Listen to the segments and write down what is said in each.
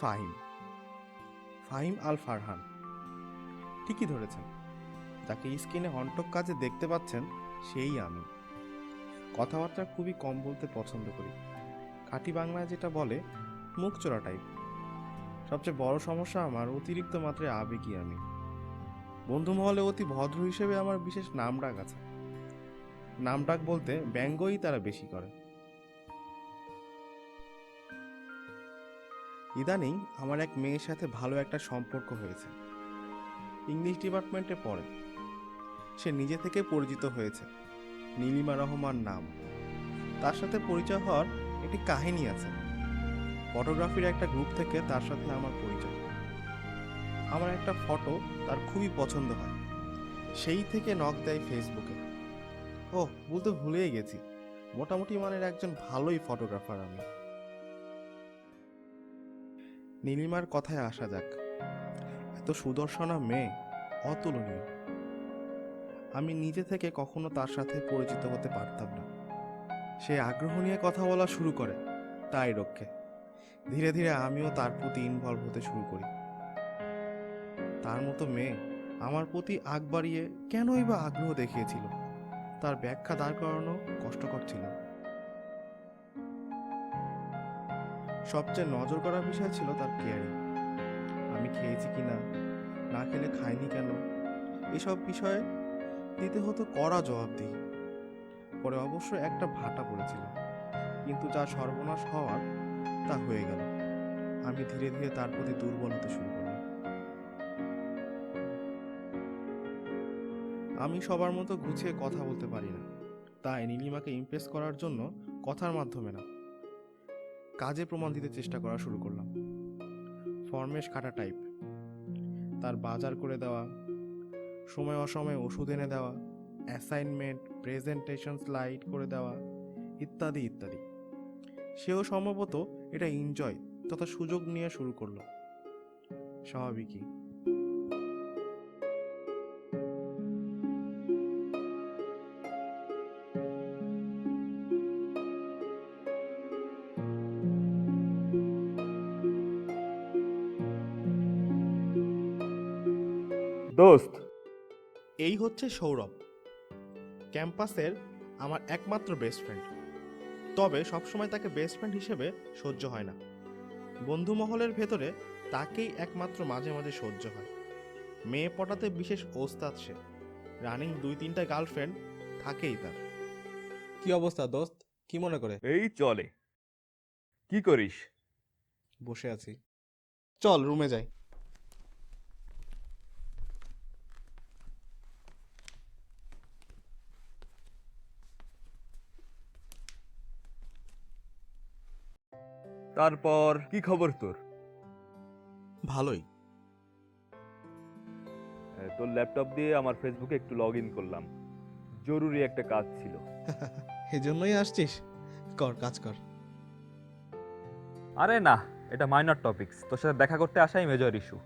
ফাহিম। ফাহিম আল ফারহান ঠিকই ধরেছেন। যাকে স্ক্রিনে হন্টক কাজে দেখতে পাচ্ছেন, সেই আমি। কথাবার্তা খুবই কম বলতে পছন্দ করি। খাঁটি বাংলায় যেটা বলে, মুখ চোরা টাইপ সবচেয়ে বড় সমস্যা আমার অতিরিক্ত মাত্রায় আবেগী আমি। বন্ধু মহলে অতি ভদ্র হিসেবে আমার বিশেষ নাম ডাক আছে। নাম ডাক বলতে ব্যঙ্গই তারা বেশি করে। ইদানিং আমার এক মেয়ের সাথে ভালো একটা সম্পর্ক হয়েছে। ইংলিশ ডিপার্টমেন্টে পড়ে। সে নিজে থেকে পরিচিত হয়েছে। নীলিমা রহমান নাম। তার সাথে পরিচয় হওয়ার একটি কাহিনী আছে। ফটোগ্রাফির একটা গ্রুপ থেকে তার সাথে আমার পরিচয়। আমার একটা ফটো তার খুবই পছন্দ হয়। সেই থেকে নখ দেয় ফেসবুকে। ও বলতে ভুলেই গেছি। মোটামুটি মানের একজন ভালোই ফটোগ্রাফার আমি। নীলিমার কথায় আসা যাক। এত সুদর্শনা মেয়ে, অতুলনীয়। আমি নিজে থেকে কখনো তার সাথে পরিচিত হতে পারতাম না। সে আগ্রহ নিয়ে কথা বলা শুরু করে, তাই রক্ষে। ধীরে ধীরে আমিও তার প্রতি ইনভলভ হতে শুরু করি। তার মতো মেয়ে আমার প্রতি আগ বাড়িয়ে কেনই বা আগ্রহ দেখিয়েছিল? তার ব্যাখ্যা দাঁড় করানো কষ্টকর ছিল। সবচেয়ে নজর করার বিষয় ছিল তার কেয়ারিং আমি খেয়েছি কি না না খেলে খাইনি কেন? এসব বিষয়ে দিতে হতো কড়া জবাব দিই পরে অবশ্য একটা ভাটা পড়েছিল, কিন্তু যা সর্বনাশ হওয়ার তা হয়ে গেল। আমি ধীরে ধীরে তার প্রতি দুর্বল হতে শুরু করলাম। আমি সবার মতো গুছিয়ে কথা বলতে পারি না। তাই নীলিমাকে ইমপ্রেস করার জন্য কথার মাধ্যমে না। কাজে প্রমাণ দিতে চেষ্টা করা শুরু করলাম। ফরমেশ খাটা টাইপ তার বাজার করে দেওয়া, সময় অসময়ে ওষুধ এনে দেওয়া অ্যাসাইনমেন্ট প্রেজেন্টেশন স্লাইড করে দেওয়া, ইত্যাদি ইত্যাদি। সেও সম্ভবত এটা এনজয় তথা সুযোগ নিয়ে শুরু করল। স্বাভাবিকই। দোস্ত। এই হচ্ছে সৌরভ। ক্যাম্পাসের আমার একমাত্র বেস্ট ফ্রেন্ড তবে সবসময় তাকে বেস্ট ফ্রেন্ড হিসেবে সহ্য হয় না। বন্ধু মহলের ভেতরে তাকেই একমাত্র মাঝে মাঝে সহ্য হয়। মেয়ে পটাতে বিশেষ ওস্তাদ সে। রানিং দুই তিনটা গার্লফ্রেন্ড থাকেই তার। কি অবস্থা দোস্ত? কি মনে করে? এই চলে। কি করিস? বসে আছি। চল রুমে যাই। তারপর কি খবর তোর? ভালোই। এ, তোর ল্যাপটপ দিয়ে আমার ফেসবুকে একটু লগ ইন করলাম। জরুরি একটা কাজ ছিল। এজন্যই আসছিস? কর কাজ কর। আরে না এটা মাইনর টপিকস তোর সাথে দেখা করতে আসাই মেজর ইস্যু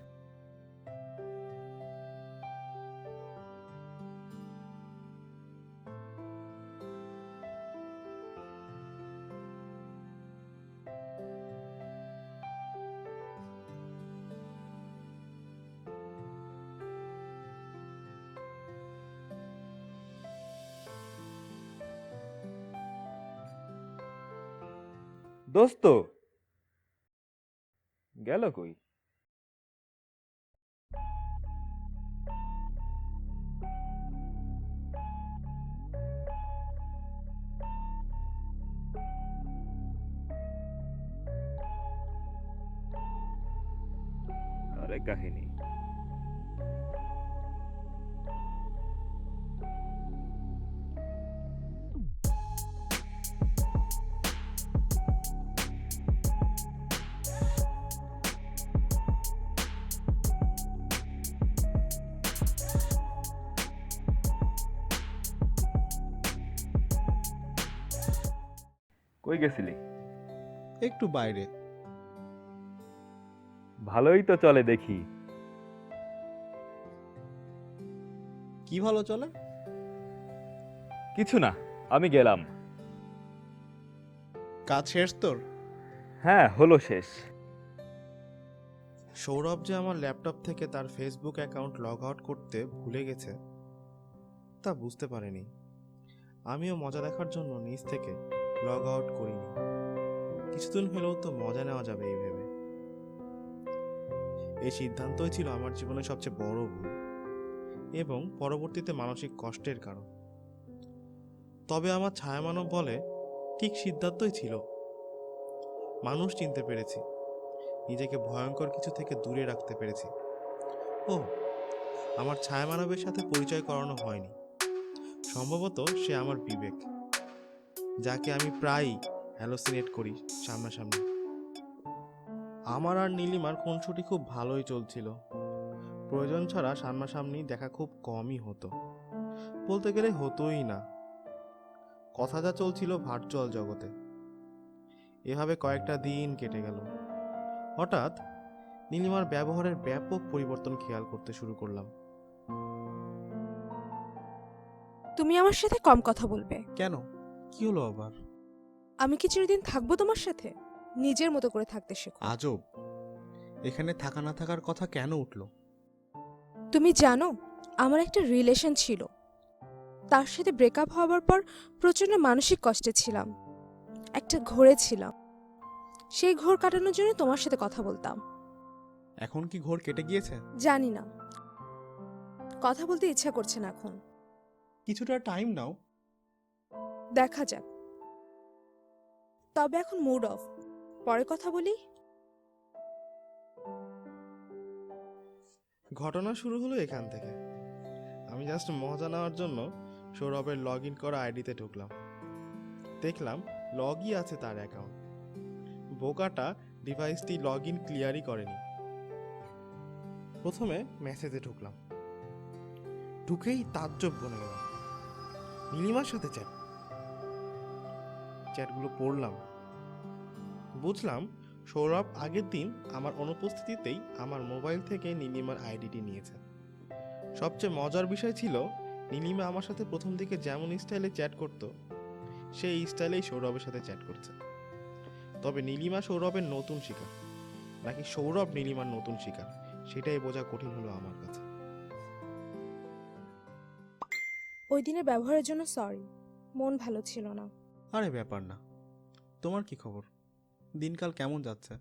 দোস্ত গেল কই আরে কাহিনী কই গেছিলি? একটু বাইরে। ভালোই তো চলে দেখি। কি ভালো চলে? কিছু না আমি গেলাম। কাজ শেষ তোর? হ্যাঁ হলো শেষ। সৌরভ যে আমার ল্যাপটপ থেকে তার ফেসবুক অ্যাকাউন্ট লগ আউট করতে ভুলে গেছে তা বুঝতে পারেনি। আমিও মজা দেখার জন্য নিজ থেকে লগ আউট করিনি। কিছুদিন হলেও তো মজা নেওয়া যাবে এই ভেবে। এই সিদ্ধান্তই ছিল আমার জীবনের সবচেয়ে বড় ভুল এবং পরবর্তীতে মানসিক কষ্টের কারণ। তবে আমার ছায়ামানব বলে ঠিক সিদ্ধান্তই ছিল। মানুষ চিনতে পেরেছি, নিজেকে ভয়ঙ্কর কিছু থেকে দূরে রাখতে পেরেছি। ও, আমার ছায়ামানবের সাথে পরিচয় করানো হয়নি। সম্ভবত সে আমার বিবেক। যাকে আমি প্রায়ই হ্যালোসিনেট করি সামনাসামনি। আমার আর নীলিমার খুনসুটি খুব ভালোই চলছিল। প্রয়োজন ছাড়া সামনাসামনি দেখা খুব কমই হতো। বলতে গেলে হতোই না। কথা যা চলছিল ভার্চুয়াল জগতে। এভাবে কয়েকটা দিন কেটে গেল। হঠাৎ নীলিমার ব্যবহারের ব্যাপক পরিবর্তন খেয়াল করতে শুরু করলাম। তুমি আমার সাথে কম কথা বলবে। কেন? কি হলো আবার? আমি কি চিরদিন থাকব তোমার সাথে? নিজের মতো করে থাকতে শেখো। আজব। এখানে থাকা না থাকার কথা কেন উঠল? তুমি জানো আমার একটা রিলেশন ছিল। তার সাথে ব্রেকআপ হওয়ার পর প্রচণ্ড মানসিক কষ্টে ছিলাম। একটা ঘোরে ছিলাম। সেই ঘোর কাটানোর জন্য তোমার সাথে কথা বলতাম। এখন কি ঘোর কেটে গিয়েছে? জানি না। কথা বলতে ইচ্ছা করছে না এখন। কিছুটা টাইম নাও। দেখা যাক। তবে এখন মুড অফ পরে কথা বলি। ঘটনা শুরু হলো এখান থেকে। আমি জাস্ট মজা নেওয়ার জন্য সৌরভের লগ ইন করা আইডিতে ঢুকলাম। দেখলাম লগই আছে তার অ্যাকাউন্ট বোকাটা ডিভাইসটি লগ ইন ক্লিয়ারই করেনি। প্রথমে মেসেজে ঢুকলাম। ঢুকেই তাজ্জব বনে গেলাম। নীলিমার সাথে চ্যাট চ্যাটগুলো পড়লাম। বুঝলাম, সৌরভ আগের দিন আমার অনুপস্থিতিতেই আমার মোবাইল থেকে নীলিমার আইডিটি নিয়েছে। সবচেয়ে মজার বিষয় ছিল, নীলিমা আমার সাথে প্রথম দিকে যেমন স্টাইলে চ্যাট করত, সেই স্টাইলেই সৌরভের সাথে চ্যাট করছে। তবে নীলিমা সৌরভের নতুন শিকার, নাকি সৌরভ নীলিমার নতুন শিকার, সেটাই বোঝা কঠিন হলো আমার কাছে। ওই দিনের ব্যবহারের জন্য সরি মন ভালো ছিল না। আরে ব্যাপার না। তোমার কি খবর? দিনকাল কেমন যাচ্ছে?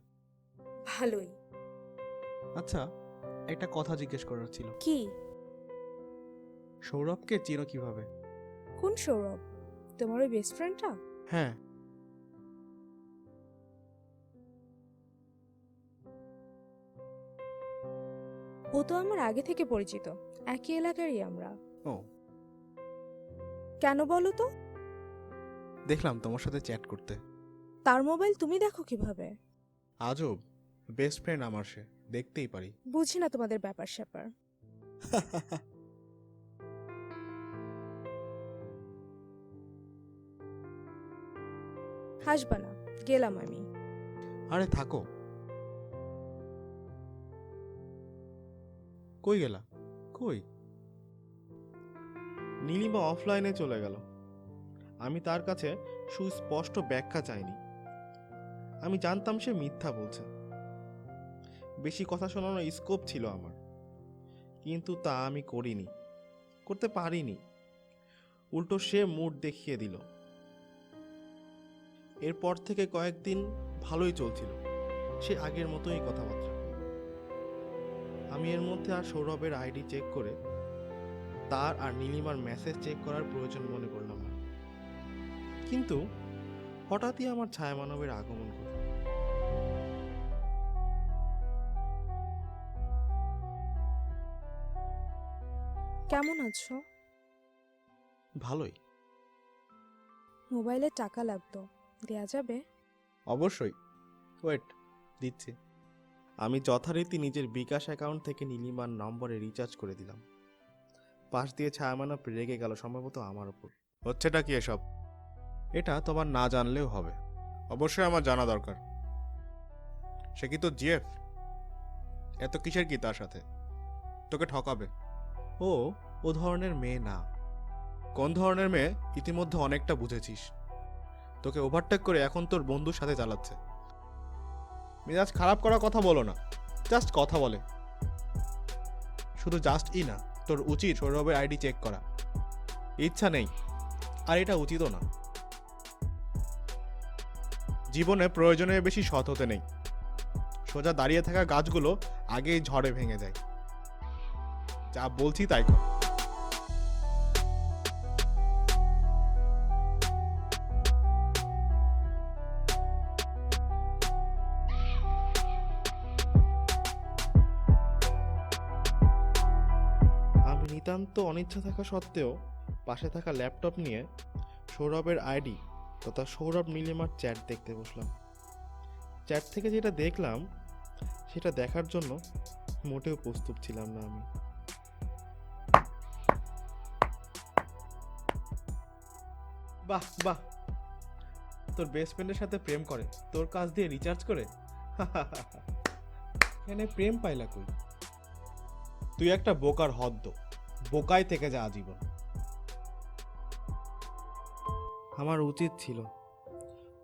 ভালোই। আচ্ছা একটা কথা জিজ্ঞেস করার ছিল। কি? সৌরভকে চিনো কীভাবে? কোন সৌরভ? তোমার ওই বেস্ট ফ্রেন্ডটা হ্যাঁ। ও তো আমার আগে থেকে পরিচিত। একই এলাকারই আমরা। ও। কেন বলো তো? দেখলাম তোমার সাথে চ্যাট করতে। তার মোবাইল তুমি দেখো কীভাবে? আজব বেস্ট ফ্রেন্ড আমার সে দেখতেই পারি। বুঝি না তোমাদের ব্যাপার স্যাপার। হাসবা না গেলাম আমি। আরে থাকো। কই গেলা? কই? নীলিমা অফলাইনে চলে গেল। আমি তার কাছে সুস্পষ্ট ব্যাখ্যা চাইনি। আমি জানতাম সে মিথ্যা বলছে। বেশি কথা শোনানোর স্কোপ ছিল আমার। কিন্তু তা আমি করিনি, করতে পারিনি। উল্টো সে মুড দেখিয়ে দিল। এরপর থেকে কয়েকদিন ভালোই চলছিল। সে আগের মতোই কথাবার্তা। আমি এর মধ্যে আর সৌরভের আইডি চেক করে তার আর নীলিমার মেসেজ চেক করার প্রয়োজন মনে করলাম কিন্তু হঠাৎই আমার ছায়ামানবের আগমন করল কেমন আছো? ভালোই। মোবাইলে টাকা লাগতো দেয়া যাবে? অবশ্যই। ওয়েট দিচ্ছি। আমি যথারীতি নিজের বিকাশ অ্যাকাউন্ট থেকে নীলিমার নম্বরে রিচার্জ করে দিলাম। পাশ দিয়ে ছায়ামানব রেগে গেল সম্ভবত আমার ওপর। হচ্ছেটা কি এসব? এটা তোমার না জানলেও হবে। অবশ্যই আমার জানা দরকার। সে কি তো জিএফ? এত কিসের কি তার সাথে? তোকে ঠকাবে। ও ও ধরনের মেয়ে না। কোন ধরনের মেয়ে? ইতিমধ্যে অনেকটা বুঝেছিস। তোকে ওভারটেক করে এখন তোর বন্ধুর সাথে চালাচ্ছে। মেজাজ খারাপ করার কথা বলো না। জাস্ট কথা বলে। শুধু জাস্ট ই না, তোর উচিত সৌরভের আইডি চেক করা। ইচ্ছা নেই। আর এটা উচিতও না। জীবনে প্রয়োজনের বেশি সৎ হতে নেই। সোজা দাঁড়িয়ে থাকা গাছগুলো আগেই ঝড়ে ভেঙে যায়। যা বলছি তাই কর। নিতান্ত অনিচ্ছা থাকা সত্ত্বেও পাশে থাকা ল্যাপটপ নিয়ে সৌরভের আইডি তথা সৌরভ নীলিমার চ্যাট দেখতে বসলাম। চ্যাট থেকে যেটা দেখলাম, সেটা দেখার জন্য মোটেও প্রস্তুত ছিলাম না আমি। বাহ বাহ। তোর বেস্ট ফ্রেন্ডের সাথে প্রেম করে, তোর কাজ দিয়ে রিচার্জ করে? এখানে প্রেম পাইলা কই? তুই একটা বোকার হদ্দ, বোকাই থেকে যা আজীবন। আমার উচিত ছিল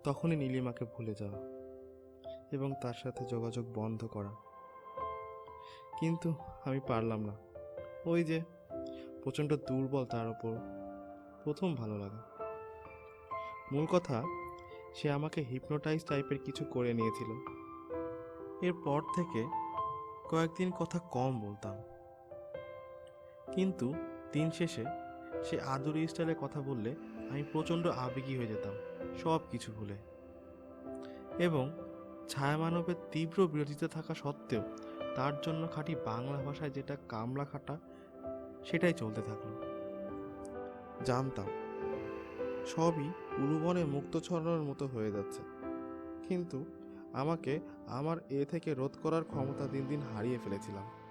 তখনই নীলিমাকে ভুলে যাওয়া এবং তার সাথে যোগাযোগ বন্ধ করা। কিন্তু আমি পারলাম না। ওই যে প্রচণ্ড দুর্বল তার ওপর প্রথম ভালো লাগা। মূল কথা, সে আমাকে হিপনোটাইজ টাইপের কিছু করে নিয়েছিল। এরপর থেকে কয়েকদিন কথা কম বলতাম। কিন্তু দিন শেষে সে আদুরি স্টাইলে কথা বললে আমি প্রচণ্ড আবেগী হয়ে যেতাম, সব কিছু ভুলে। এবং ছায়ামানবের তীব্র বিরোধিতা থাকা সত্ত্বেও তার জন্য খাঁটি বাংলা ভাষায় যেটা কামলা খাটা সেটাই চলতে থাকল। জানতাম, সবই উরুবনে মুক্ত ছড়ানোর মতো হয়ে যাচ্ছে। কিন্তু আমাকে আমার এ থেকে রোধ করার ক্ষমতা দিন দিন হারিয়ে ফেলেছিলাম।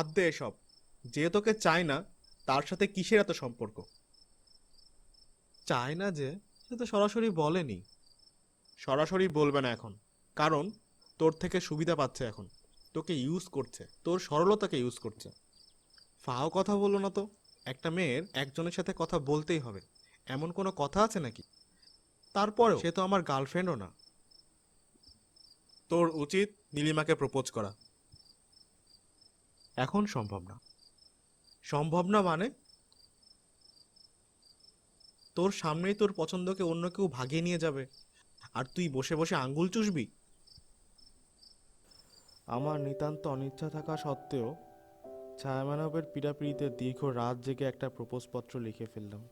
বাদ দে এসব। যে তোকে চায় না, তার সাথে কিসের এত সম্পর্ক? চায় না যে, সে তো সরাসরি বলেনি। সরাসরি বলবে না এখন, কারণ তোর থেকে সুবিধা পাচ্ছে এখন। তোকে ইউজ করছে, তোর সরলতাকে ইউজ করছে। ফাও কথা বলল না তো? একটা মেয়ের একজনের সাথে কথা বলতেই হবে। এমন কোনো কথা আছে নাকি? তারপরেও সে তো আমার গার্লফ্রেন্ডও না। তোর উচিত নীলিমাকে প্রপোজ করা। এখন সম্ভব না। সম্ভব না মানে? তোর সামনেই তোর পছন্দকে অন্য কেউ ভাগিয়ে নিয়ে যাবে। আর তুই বসে বসে আঙ্গুল চুষবি? আমার নিতান্ত অনিচ্ছা থাকা সত্ত্বেও ছায়ামানবের পীড়াপিড়িতে দীর্ঘ রাত জেগে একটা প্রপোজপত্র লিখে ফেললাম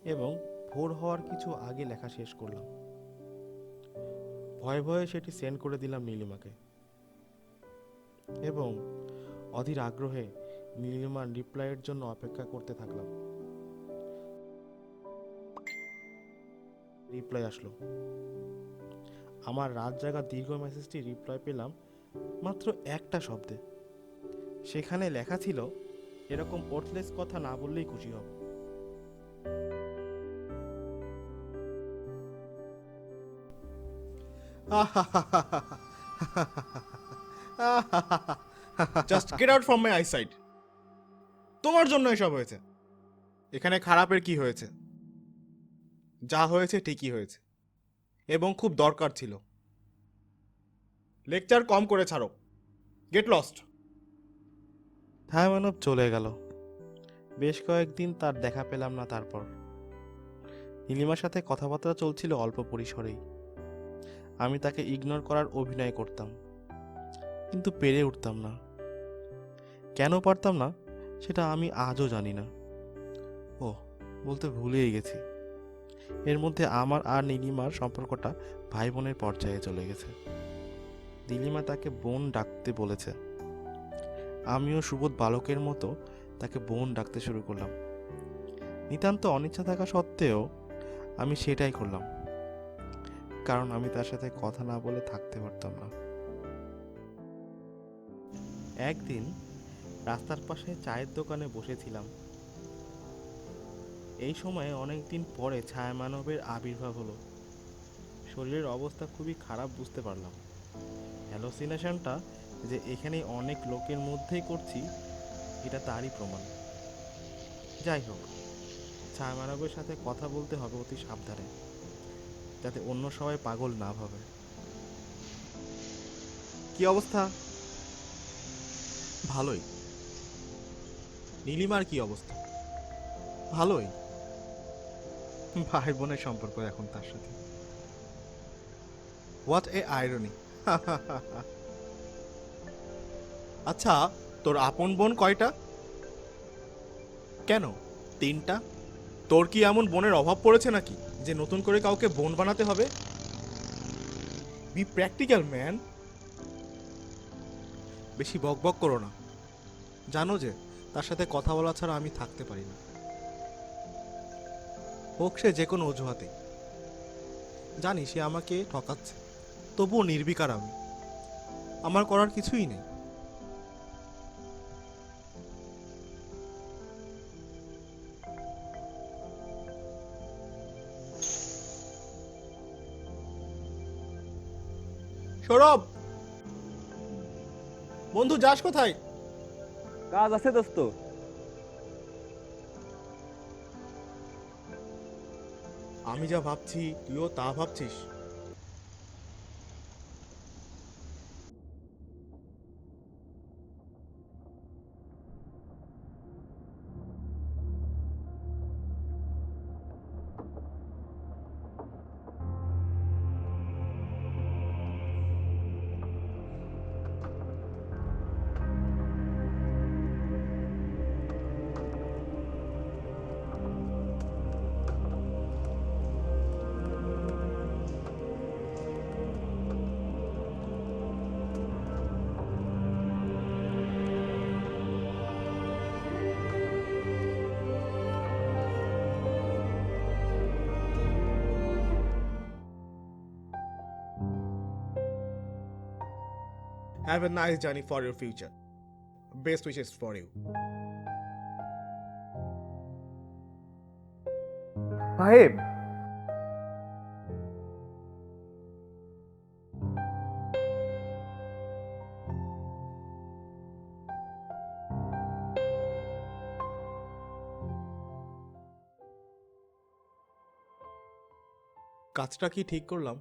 এবং ভোর হওয়ার কিছু আগে লেখা শেষ করলাম। ভয়ে ভয়ে সেটি সেন্ড করে দিলাম নীলিমাকে। এবং অধীর আগ্রহে নীলিমার রিপ্লাইয়ের জন্য অপেক্ষা করতে থাকলাম। রিপ্লাই আসলো। আমার রাত জাগা দীর্ঘ মেসেজটি রিপ্লাই পেলাম মাত্র একটা শব্দে। সেখানে লেখা ছিল, এরকম ওর্থলেস কথা না বললেই খুশি হব। Just get out from my eyesight তোমার জন্য এসব হয়েছে। এখানে খারাপের কি হয়েছে? যা হয়েছে ঠিকই হয়েছে। এবং খুব দরকার ছিল। লেকচার কম করে ছাড়ো। গেট লস্ট ছায়ামানব চলে গেল। বেশ কয়েকদিন তার দেখা পেলাম না তারপর। নীলিমার সাথে কথাবার্তা চলছিল অল্প পরিসরেই। আমি তাকে ইগনোর করার অভিনয় করতাম। কিন্তু পেরে উঠতাম না। কেন পারতাম না, সেটা আমি আজও জানি না। ও বলতে ভুলেই গেছি। এর মধ্যে আমার আর নীলিমার সম্পর্কটা ভাই বোনের পর্যায়ে চলে গেছে। নীলিমা তাকে বোন ডাকতে বলেছে। আমিও সুবোধ বালকের মতো তাকে বোন ডাকতে শুরু করলাম। নিতান্ত অনিচ্ছা থাকা সত্ত্বেও আমি সেটাই করলাম। কারণ আমি তার সাথে কথা না বলে থাকতে পারতাম না। একদিন রাস্তার পাশে চায়ের দোকানে বসেছিলাম। এই সময়ে অনেক দিন পরে ছায়ামানবের আবির্ভাব হলো। শরীরের অবস্থা খুবই খারাপ বুঝতে পারলাম। হ্যালোসিনেশনটা যে এখানে অনেক লোকের মধ্যেই করছি, এটা তারই প্রমাণ। যাই হোক ছায়া মানবের সাথে কথা বলতে হবে অতি সাবধানে, যাতে অন্য সবাই পাগল না ভাবে। কি অবস্থা? ভালোই। নীলিমার কি অবস্থা? ভালোই? ভাই বোনের সম্পর্ক এখন তার সাথে। হোয়াট এ আইরনি আচ্ছা তোর আপন বোন কয়টা? কেন? তিনটা? তোর কি এমন বোনের অভাব পড়েছে নাকি, যে নতুন করে কাউকে বোন বানাতে হবে? বি প্র্যাকটিক্যাল ম্যান বেশি বকবক করো না। জানো যে, তার সাথে কথা বলা ছাড়া আমি থাকতে পারি না। হোক সে যে কোনো অজুহাতে। জানি সে আমাকে ঠকাচ্ছে, তবুও নির্বিকার আমি। আমার করার কিছুই নেই। সৌরভ! বন্ধু যাস কোথায়? কাজ আছে দোস্ত। আমি যা ভাবছি তুইও তা ভাবছিস? Have a nice journey for your future. Best wishes for you. সাহেব কাজটা কি ঠিক করলাম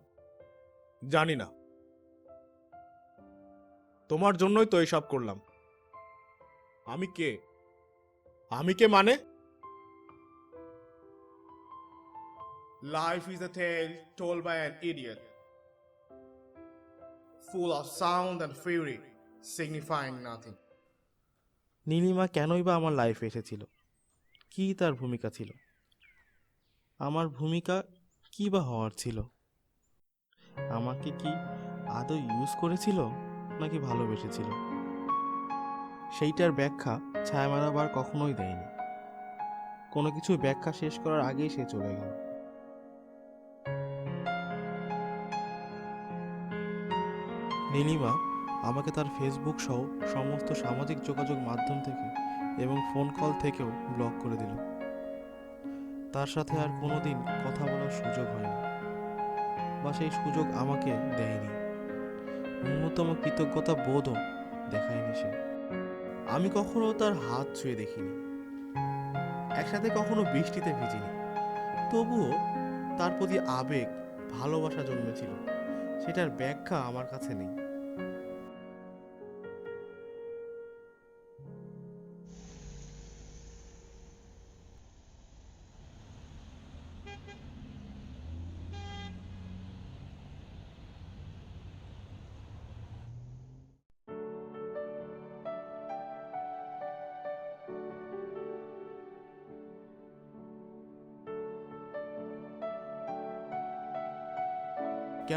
জানি না তোমার জন্যই তো এসব করলাম। আমি কে? আমি কে মানে? Life is a tale told by an idiot full of sound and fury signifying nothing. Nilima কেনই বা আমার লাইফে এসেছিল? কি তার ভূমিকা ছিল? আমার ভূমিকা কি বা হওয়ার ছিল? আমাকে কি আদৌ ইউজ করেছিল? নাকি ভালোবেসেছিল? সেইটার ব্যাখ্যা ছায়ামারাবার কখনোই দেয়নি। কোনো কিছু ব্যাখ্যা শেষ করার আগেই সে চলে গেল। নীলিমা আমাকে তার ফেসবুক সহ সমস্ত সামাজিক যোগাযোগ মাধ্যম থেকে এবং ফোন কল থেকেও ব্লক করে দিল। তার সাথে আর কোনোদিন কথা বলার সুযোগ হয়নি বা সেই সুযোগ আমাকে দেয়নি। ন্যূনতম কৃতজ্ঞতা বোধও দেখায়নি সে। আমি কখনো তার হাত ছুঁয়ে দেখিনি, একসাথে কখনো বৃষ্টিতে ভিজিনি। তবুও তার প্রতি আবেগ, ভালোবাসা জন্মেছিল। সেটার ব্যাখ্যা আমার কাছে নেই।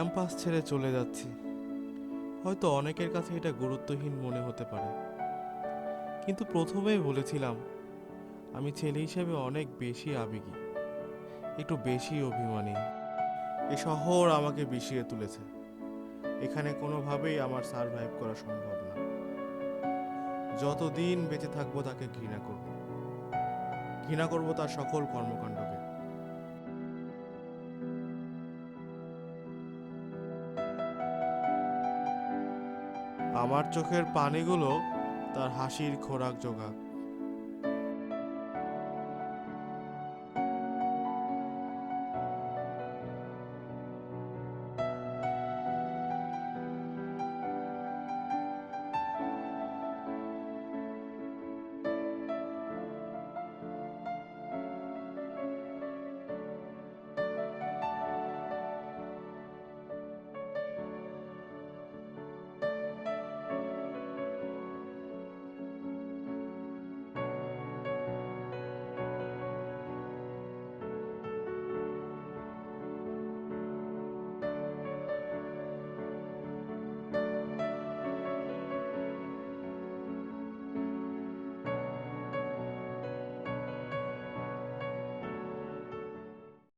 ক্যাম্পাস ছেড়ে চলে যাচ্ছি। হয়তো অনেকের কাছে এটা গুরুত্বহীন মনে হতে পারে। কিন্তু প্রথমেই বলেছিলাম, আমি ছেলে হিসেবে অনেক বেশি আবেগী, একটু বেশি অভিমানী। এ শহর আমাকে বিষিয়ে তুলেছে। এখানে কোনোভাবেই আমার সারভাইভ করা সম্ভব না। যতদিন বেঁচে থাকব তাকে ঘৃণা করব। ঘৃণা করব তার সকল কর্মকাণ্ডকে আমার চোখের পানিগুলো তার হাসির খোরাক জোগাক।